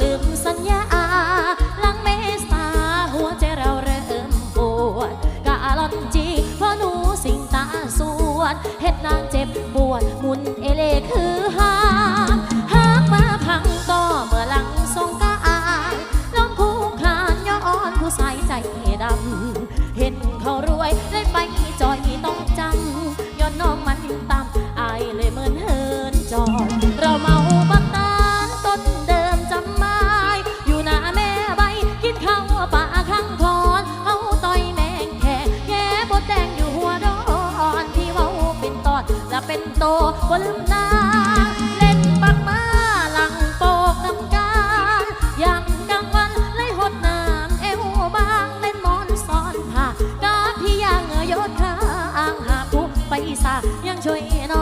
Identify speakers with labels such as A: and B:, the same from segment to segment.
A: ลืมสัญญาหลังเมษาหัวใจเราเริ่มปวดกะลอนจีเพราะหนูสิงตาสวดเห็ดนางเจ็บปวดมุนเอเลคือหางหางมาพังก็เมื่อหลังทรงกาลองผู้ขานย้อนผู้ใสายใจดำเห็นเขารวยได้ไปจอ โตบ่ลืมน้าเล่นปักมาหลังโปกน้ำกานยางกลางวันเลยหดน้ำเอวบางเล่นมอนซ้อนผ้ากาพี่ยางโยดข้างหาผู้ไปสายังช่วยน้อง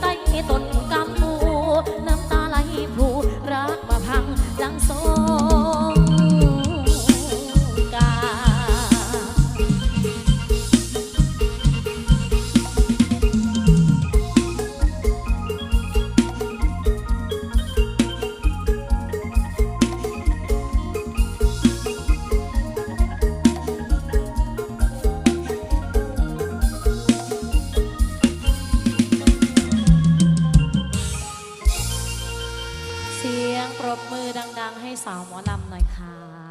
A: ใต้ต้น สียงปรบมือดัง ๆ ให้สาวหมอลำหน่อยค่ะ